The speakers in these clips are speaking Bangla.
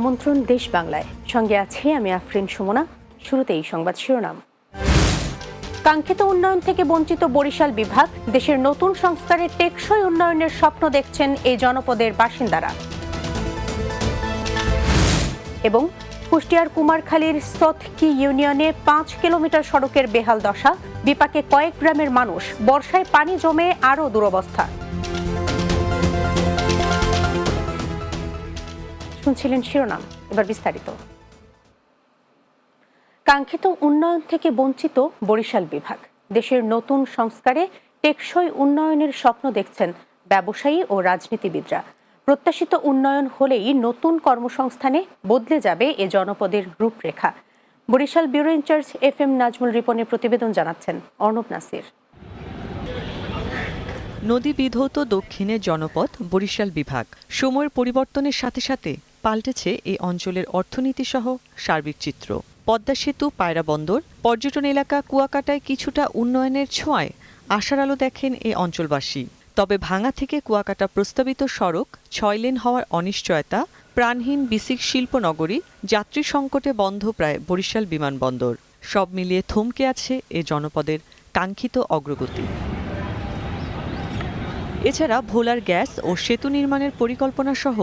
আমন্ত্রণ দেশ বাংলায়। সঙ্গে আছে আমি আফরিন সুমনা। শুরুতেই সংবাদ শিরোনাম। কাঙ্ক্ষিত উন্নয়ন থেকে বঞ্চিত বরিশাল বিভাগ, দেশের নতুন সংস্কারে টেকসই উন্নয়নের স্বপ্ন দেখছেন এই জনপদের বাসিন্দারা। এবং কুষ্টিয়ার কুমারখালীর সতকি ইউনিয়নে পাঁচ কিলোমিটার সড়কের বেহাল দশা, বিপাকে কয়েক গ্রামের মানুষ, বর্ষায় পানি জমে আরও দুরবস্থা। শুনছিলেন শিরোনাম, এবার বিস্তারিত। কাঙ্ক্ষিত উন্নয়ন থেকে বঞ্চিত বরিশাল বিভাগ। দেশের নতুন সংস্কারে টেকসই উন্নয়নের স্বপ্ন দেখছেন ব্যবসায়ী ও রাজনীতিবিদরা। প্রত্যাশিত উন্নয়ন হলেই নতুন কর্মসংস্থানে বদলে যাবে এ জনপদের রূপরেখা। Barishal bureau incharge F M Nazmul রিপনের প্রতিবেদন জানাচ্ছেন অর্ণব নাসির। নদী বিধৌত দক্ষিণে জনপদ বরিশাল বিভাগ। সময়ের পরিবর্তনের সাথে সাথে পাল্টেছে এই অঞ্চলের অর্থনীতি সহ সার্বিক চিত্র। পদ্মা সেতু, পায়রা বন্দর, পর্যটন এলাকা কুয়াকাটায় কিছুটা উন্নয়নের ছোঁয়ায় আশার আলো দেখেন এই অঞ্চলবাসী। তবে ভাঙা থেকে কুয়াকাটা প্রস্তাবিত সড়ক ছয় লেন হওয়ার অনিশ্চয়তা, প্রাণহীন বিসিক শিল্পনগরী, যাত্রী সংকটে বন্ধ প্রায় বরিশাল বিমানবন্দর। সব মিলিয়ে থমকে আছে এ জনপদের কাঙ্ক্ষিত অগ্রগতি। এছাড়া ভোলার গ্যাস ও সেতু নির্মাণের পরিকল্পনা সহ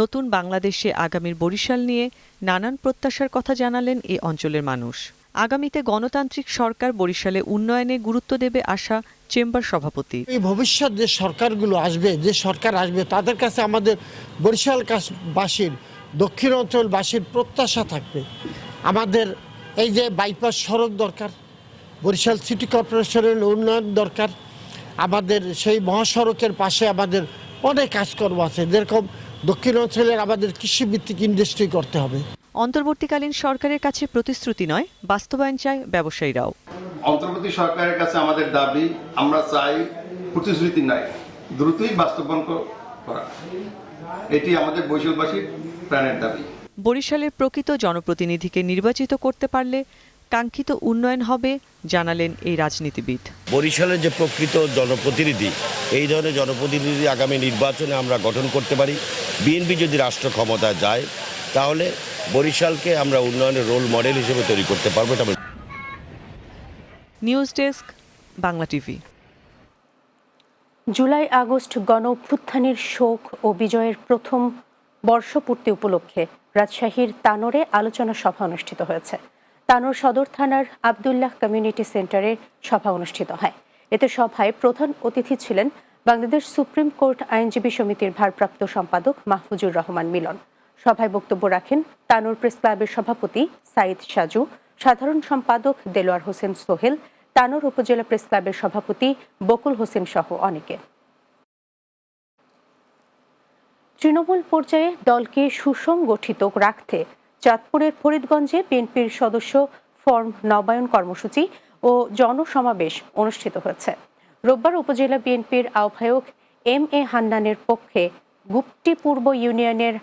নতুন বাংলাদেশে আগামীর বরিশাল নিয়ে নানান প্রত্যাশার কথা জানালেন এ অঞ্চলের মানুষ। আগামীতে গণতান্ত্রিক সরকার বরিশালে উন্নয়নে গুরুত্ব দেবে আশা চেম্বার সভাপতি এই ভবিষ্যৎ যে সরকারগুলো আসবে, যে সরকার আসবে, তাদের কাছে আমাদের বরিশাল বাসীর, দক্ষিণ অঞ্চলবাসীর প্রত্যাশা থাকবে। আমাদের এই যে বাইপাস সড়ক দরকার, বরিশাল সিটি কর্পোরেশনের উন্নয়ন দরকার, আমাদের সেই মহাসড়কের পাশে আমাদের অনেক কাজকর্ম আছে। যেরকম দক্ষিণ অঞ্চলের আমাদের কৃষিভিত্তিক ইন্ডাস্ট্রি করতে হবে। অন্তর্বর্তীকালীন সরকারের কাছে প্রতিশ্রুতি নয় বাস্তবায়ন চায় ব্যবসায়ীরাও। অন্তর্বর্তী সরকারের কাছে আমাদের দাবি আমরা চাই প্রতিশ্রুতি নাই দ্রুতই বাস্তবায়ন করা। এটি আমাদের বৈশালবাসীর প্রাণের দাবি। বরিশালের প্রকৃত জনপ্রতিনিধিকে নির্বাচিত করতে পারলে কাঙ্ক্ষিত উন্নয়ন হবে জানালেন এই রাজনীতিবিদ। বরিশালের যে প্রকৃত জনপ্রতিনিধি এই ধরনের জনপ্রতিনিধি আগামী নির্বাচনে আমরা গঠন করতে পারি। বিএনপি যদি রাষ্ট্র ক্ষমতায় যায় তাহলে বরিশালকে আমরা উন্নয়নের রোল মডেল হিসেবে তৈরি করতে পারব এটা news desk Bangla TV. July August গণ অভ্যুত্থানের শোক ও বিজয়ের প্রথম বর্ষপূর্তি উপলক্ষে রাজশাহীর তানোরে আলোচনা সভা অনুষ্ঠিত হয়েছে। তানোর সদর থানার আবদুল্লাহ কমিউনিটি সেন্টারে সভা অনুষ্ঠিত হয়। এতে সভায় প্রধান অতিথি ছিলেন বাংলাদেশ সুপ্রিম কোর্ট আইনজীবী সমিতির ভারপ্রাপ্ত সম্পাদক মাহফুজুর রহমান মিলন। সভায় বক্তব্য রাখেন তানোর প্রেস ক্লাবের সভাপতি সাইদ সাজু, সাধারণ সম্পাদক দেলোয়ার হোসেন সোহেল, তানোর উপজেলা প্রেস ক্লাবের সভাপতি বকুল হোসেন সহ অনেকে। তৃণমূল পর্যায়ে দলকে সুসংগঠিত রাখতে চাঁদপুরের ফরিদগঞ্জে বিএনপির সদস্য ফর্ম নবায়ন কর্মসূচি ও জনসমাবেশ অনুষ্ঠিত হয়েছে। রোববার উপজেলা বিএনপির আহ্বায়ক এম এ হান্নানের পক্ষে গুপ্তি পূর্ব ইউনিয়নের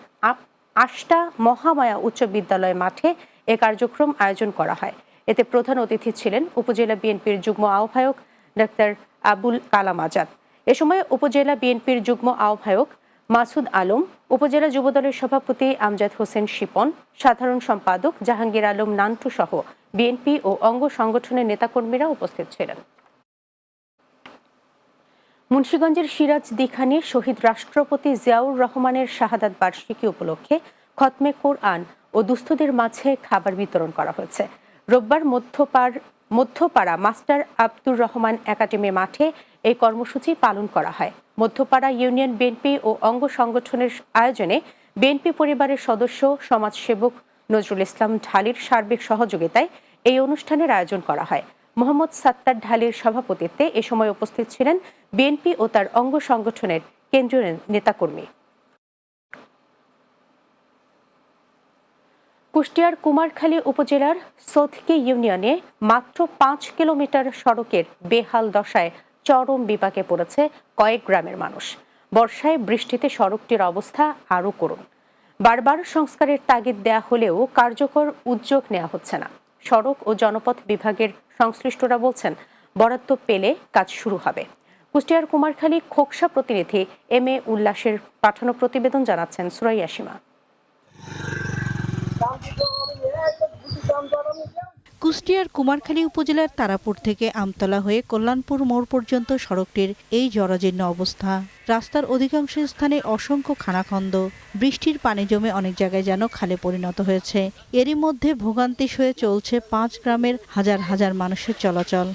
আষ্টা মহামায়া উচ্চ বিদ্যালয় মাঠে এ কার্যক্রম আয়োজন করা হয়। এতে প্রধান অতিথি ছিলেন উপজেলা বিএনপির যুগ্ম আহ্বায়ক ডাক্তার আবুল কালাম আজাদ। এ সময় উপজেলা বিএনপির যুগ্ম আহ্বায়ক মাসুদ আলম, উপজেলা যুবদলের সভাপতি আমজাদ হোসেন শিপন, সাধারণ সম্পাদক জাহাঙ্গীর আলম নান্টু সহ বিএনপি ও অঙ্গ সংগঠনের নেতাকর্মীরা উপস্থিত ছিলেন। মুন্সিগঞ্জের সিরাজ দিখানে শহীদ রাষ্ট্রপতি জিয়াউর রহমানের শাহাদাত বার্ষিকী উপলক্ষে খতমে কোরআন ও দুস্থদের মাঝে খাবার বিতরণ করা হয়েছে। রোববার মধ্যপাড় মধ্যপাড়া মাস্টার আব্দুর রহমান একাডেমি মাঠে এই কর্মসূচি পালন করা হয়। মধ্যপাড়া ইউনিয়ন বিএনপি ও অঙ্গ সংগঠনের আয়োজনে বিএনপি পরিবারের সদস্য, সমাজসেবক নজরুল ইসলাম ঢালির সার্বিক সহযোগিতায় এই অনুষ্ঠানের আয়োজন করা হয়। মোহাম্মদ সাত্তার ঢালির সভাপতিত্বে এ সময় উপস্থিত ছিলেন বিএনপি ও তার অঙ্গ সংগঠনের কেন্দ্রীয় নেতাকর্মী। কুষ্টিয়ার কুমারখালী উপজেলার সোথকি ইউনিয়নে মাত্র পাঁচ কিলোমিটার সড়কের বেহাল দশায় চরম বিপাকে পড়েছে কয়েক গ্রামের মানুষ। বর্ষায় বৃষ্টিতে সড়কটির অবস্থা আরও করুন বারবার সংস্কারের তাগিদ দেয়া হলেও কার্যকর উদ্যোগ নেওয়া হচ্ছে না। সড়ক ও জনপথ বিভাগের সংশ্লিষ্টরা বলছেন, বরাদ্দ পেলে কাজ শুরু হবে। কুষ্টিয়ার কুমারখালী খোকসা প্রতিনিধি এম এ উল্লাসের পাঠানো প্রতিবেদন জানাচ্ছেন সুরাইয়া সীমা। কুষ্টিয়ার কুমারখালী উপজেলার তারাপুর থেকে আমতলা হয়ে কল্যাণপুর মোড় পর্যন্ত সড়কটির এই জরাজীর্ণ অবস্থা। রাস্তার অধিকাংশ স্থানে অসংখ্য খানাখন্দ। বৃষ্টির পানি জমে অনেক জায়গায় যেন খালে পরিণত হয়েছে। এরই মধ্যে ভোগান্তি হয়ে চলছে পাঁচ গ্রামের হাজার হাজার মানুষের চলাচল।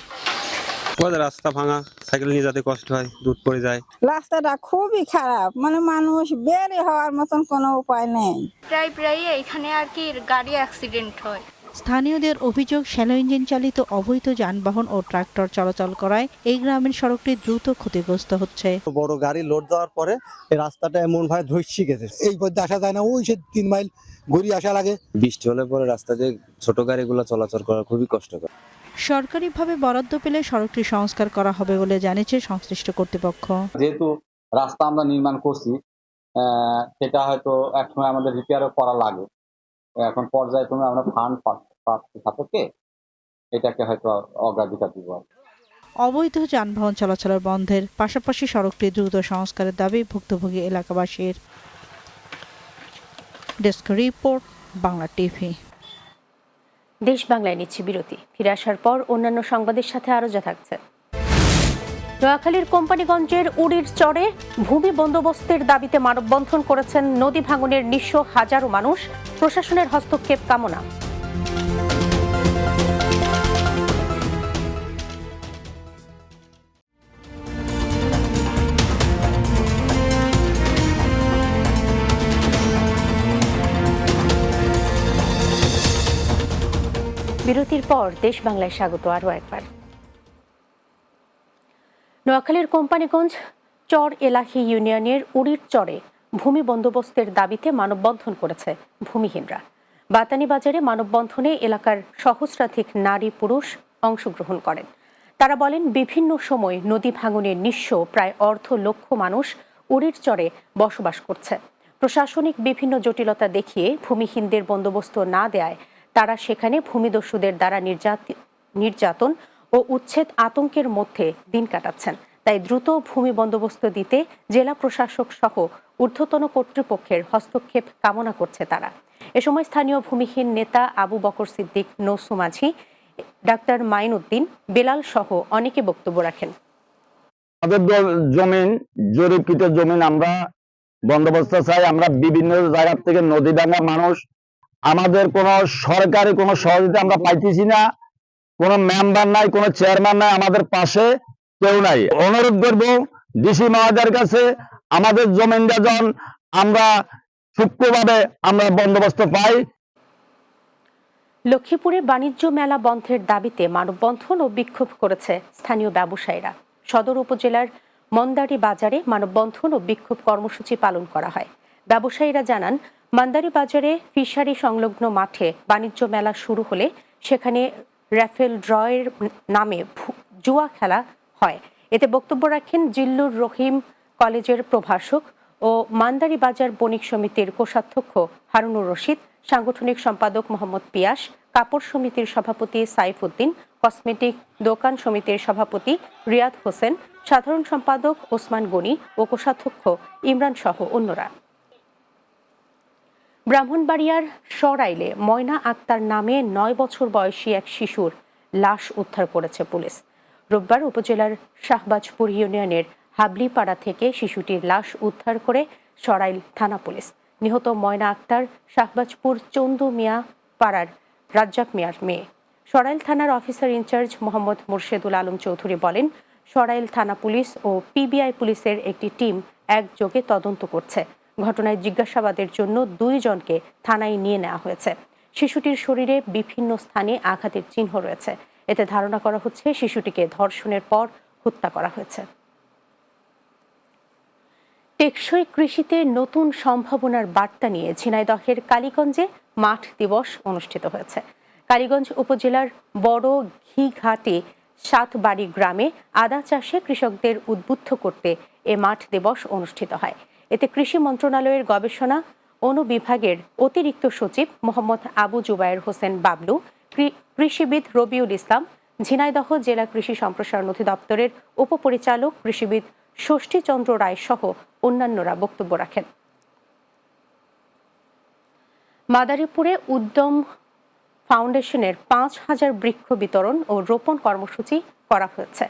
রাস্তা ভাঙা সাইকেল নিয়ে যেতে কষ্ট হয় দুধ পড়ে যায়। রাস্তাটা খুবই খারাপ। মানে মানুষ বের হওয়ার মতন কোনো উপায় নেই। প্রায় প্রায় এখানে আর কি গাড়ি অ্যাক্সিডেন্ট হয়। স্থানীয়দের অভিযোগ শ্যালো ইঞ্জিন চালিত অবৈধ যানবাহন ও ট্রাক্টর চলাচল করায় এই গ্রামীণ সড়কটি দ্রুত ক্ষতিগ্রস্ত হচ্ছে। বড় গাড়ি লোড দেওয়ার পরে এই রাস্তাটা এমন ভাবে ধসি গেছে। এই পথে আসা যায় না ওই সে তিন মাইল ঘুরিয়ে আসা লাগে। বৃষ্টি হলে পরে রাস্তা দিয়ে ছোট গাড়িগুলো চলাচল করা খুবই কষ্টকর। সরকারিভাবে বরাদ্দ পেলে সড়কটি সংস্কার করা হবে বলে জানিয়েছে সংশ্লিষ্ট কর্তৃপক্ষ। যেহেতু রাস্তা আমরা নির্মাণ করছি আহ, সেটা হয়তো একসময় আমাদের রিপেয়ারও করা লাগে। এখন পর্যায়ক্রমে আমরা ফান্ড পাচ্ছি সাপেক্ষে এটাকে হয়তো অগ্রাধিকার দিব। অবৈধ যানবাহন চলাচলের বন্ধের পাশাপাশি সড়কটি দ্রুত সংস্কারের দাবি ভুক্তভোগী এলাকাবাসীর। Desk report Bangla TV. দেশ বাংলায় নিচ্ছি বিরতি। ফিরে আসার পর অন্যান্য সংবাদের সাথে আরও যা থাকছে। নোয়াখালীর কোম্পানিগঞ্জের উড়ির চরে ভূমি বন্দোবস্তের দাবিতে মানববন্ধন করেছেন নদী ভাঙনের নিঃস্ব হাজারো মানুষ। প্রশাসনের হস্তক্ষেপ কামনা। বিরতির পর দেশ বাংলায় স্বাগত আরও একবার। নোয়াখালীর কোম্পানিগঞ্জ চর এলাহি ইউনিয়নের উড়ির চরে ভূমি বন্দোবস্তের দাবিতে মানববন্ধন করেছে ভূমিহীনরা। বাতানি বাজারে মানববন্ধনে এলাকার সহস্রাধিক নারী পুরুষ অংশগ্রহণ করেন। তারা বলেন, বিভিন্ন সময় নদী ভাঙনের নিঃস্ব প্রায় অর্ধ লক্ষ মানুষ উড়ির চরে বসবাস করছে। প্রশাসনিক বিভিন্ন জটিলতা দেখিয়ে ভূমিহীনদের বন্দোবস্ত না দেয় তারা সেখানে ভূমিদস্যুদের দ্বারা নির্যাত- নির্যাতন ও উচ্ছেদ আতঙ্কের মধ্যে দিন কাটাচ্ছেন। তাই দ্রুত ভূমি বন্দোবস্ত দিতে জেলা প্রশাসক সহ ঊর্ধ্বতন কর্তৃপক্ষের হস্তক্ষেপ কামনা করছে তারা। এ সময় স্থানীয় ভূমিহীন নেতা আবু বকর সিদ্দিক, নৌসু মাঝি, ডাক্তার মাইনুদ্দিন বেলাল সহ অনেকে বক্তব্য রাখেন। আমাদের জমিন, জরিপকৃত জমিন আমরা বন্দোবস্ত চাই। আমরা বিভিন্ন জায়গা থেকে নদী ডাঙ্গা মানুষ। আমাদের কোনো সরকারি কোনো সহযোগিতা আমরা পাইতেছি না। কোনো মেম্বার নাই, কোনো চেয়ারম্যান নাই, আমাদের পাশে কেউ নাই। অনুরোধ করব ডিসি মহাদের কাছে, আমাদের জমিনটা যখন আমরা সূক্ষ্মভাবে আমরা বন্দোবস্ত পাই। লক্ষ্মীপুরে বাণিজ্য মেলা বন্ধের দাবিতে মানববন্ধন ও বিক্ষোভ করেছে স্থানীয় ব্যবসায়ীরা। সদর উপজেলার মন্দারি বাজারে মানববন্ধন ও বিক্ষোভ কর্মসূচি পালন করা হয়। ব্যবসায়ীরা জানান, মান্দারি বাজারে ফিশারি সংলগ্ন মাঠে বাণিজ্য মেলা শুরু হলে সেখানে র্যাফেল ড্রয়ের নামে জুয়া খেলা হয়। এতে বক্তব্য রাখেন জিল্লুর রহিম কলেজের প্রভাষক ও মান্দারি বাজার বণিক সমিতির কোষাধ্যক্ষ হারুনুর রশিদ, সাংগঠনিক সম্পাদক মোহাম্মদ পিয়াস, কাপড় সমিতির সভাপতি সাইফ উদ্দিন কসমেটিক দোকান সমিতির সভাপতি রিয়াদ হোসেন, সাধারণ সম্পাদক ওসমান গনি ও কোষাধ্যক্ষ ইমরান সহ অন্যরা। ব্রাহ্মণবাড়িয়ার সরাইলে ময়না আক্তার নামে নয় বছর বয়সী এক শিশুর লাশ উদ্ধার করেছে পুলিশ। রোববার উপজেলার শাহবাজপুর ইউনিয়নের হাবলিপাড়া থেকে শিশুটির লাশ উদ্ধার করে সরাইল থানা পুলিশ। নিহত ময়না আক্তার শাহবাজপুর চন্দু মিয়া পাড়ার রাজ্জাক মিয়ার মেয়ে। সরাইল থানার অফিসার ইনচার্জ মোহাম্মদ মুর্শেদুল আলম চৌধুরী বলেন, সরাইল থানা পুলিশ ও পিবিআই পুলিশের একটি টিম একযোগে তদন্ত করছে। ঘটনায় জিজ্ঞাসাবাদের জন্য দুইজনকে থানায় নিয়ে নেওয়া হয়েছে। শিশুটির শরীরে বিভিন্ন স্থানে আঘাতের চিহ্ন রয়েছে। এতে ধারণা করা হচ্ছে শিশুটিকে ধর্ষণের পর হত্যা করা হয়েছে। টেকসই কৃষিতে নতুন সম্ভাবনার বার্তা নিয়ে ঝিনাইদহের কালীগঞ্জে মাঠ দিবস অনুষ্ঠিত হয়েছে। কালীগঞ্জ উপজেলার বড় ঘিঘাটে সাতবাড়ি গ্রামে আদা চাষে কৃষকদের উদ্বুদ্ধ করতে এ মাঠ দিবস অনুষ্ঠিত হয়। এতে কৃষি মন্ত্রণালয়ের গবেষণা অনুবিভাগের অতিরিক্ত সচিব মোহাম্মদ আবু জুবায়ের হোসেন বাবলু কৃষিবিদ রবিউল ইসলাম, ঝিনাইদহ জেলা কৃষি সম্প্রসারণ অধিদপ্তরের উপপরিচালক কৃষিবিদ ষষ্ঠীচন্দ্র রায় সহ অন্যান্যরা বক্তব্য রাখেন। মাদারীপুরে উদ্যম ফাউন্ডেশনের পাঁচ হাজার বৃক্ষ বিতরণ ও রোপণ কর্মসূচি করা হয়েছে।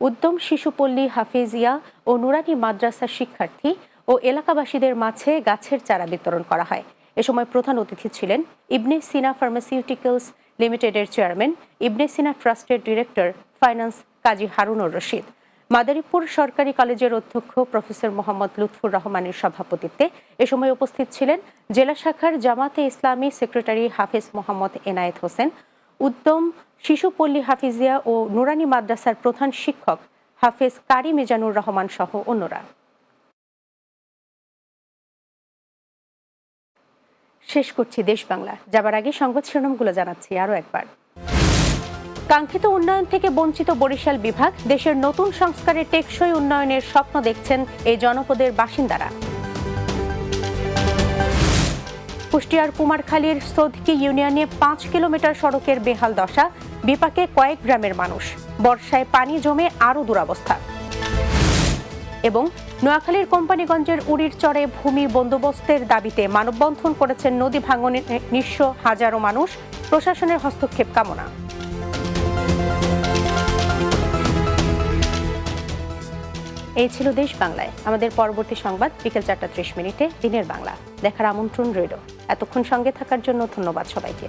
উদ্যম শিশুপল্লী হাফিজিয়া ও নুরানি মাদ্রাসার শিক্ষার্থী ও এলাকাবাসীদের মাঝে গাছের চারা বিতরণ করা হয়। এ সময় প্রধান অতিথি ছিলেন ইবনে সিনা ফার্মাসিউটিক্যালস লিমিটেডের চেয়ারম্যান, ইবনে সিনা ট্রাস্টের ডিরেক্টর ফাইন্যান্স কাজী হারুনুর রশিদ। মাদারীপুর সরকারি কলেজের অধ্যক্ষ প্রফেসর মোহাম্মদ লুৎফুর রহমানের সভাপতিত্বে এ সময় উপস্থিত ছিলেন জেলা শাখার জামাতে ইসলামী সেক্রেটারি হাফিজ মোহাম্মদ এনায়েত হোসেন উদ্যম শিশুপল্লী হাফিজিয়া ও নুরানি মাদ্রাসার প্রধান শিক্ষক হাফেজ কারি মিজানুর রহমান সহ অন্যরা। শেষ করছি দেশ বাংলা। যাবার আগে সংবাদ শিরোনামগুলো জানাচ্ছি আরও একবার। কাঙ্ক্ষিত উন্নয়ন থেকে বঞ্চিত বরিশাল বিভাগ, দেশের নতুন সংস্কারের টেকসই উন্নয়নের স্বপ্ন দেখছেন এই জনপদের বাসিন্দারা। কুষ্টিয়ার কুমারখালীর সদকি ইউনিয়নে পাঁচ কিলোমিটার সড়কের বেহাল দশা, বিপাকে কয়েক গ্রামের মানুষ। বর্ষায় পানি জমে আরও দুরবস্থা। এবং নোয়াখালীর কোম্পানিগঞ্জের উড়ির চরে ভূমি বন্দোবস্তের দাবিতে মানববন্ধন করেছেন নদী ভাঙনে নিঃস্ব হাজারো মানুষ। প্রশাসনের হস্তক্ষেপ কামনা। এই ছিল দেশ বাংলায়। আমাদের পরবর্তী সংবাদ বিকেল চারটা ত্রিশ মিনিটে দিনের বাংলা। দেখার আমন্ত্রণ রইল। এতক্ষণ সঙ্গে থাকার জন্য ধন্যবাদ সবাইকে।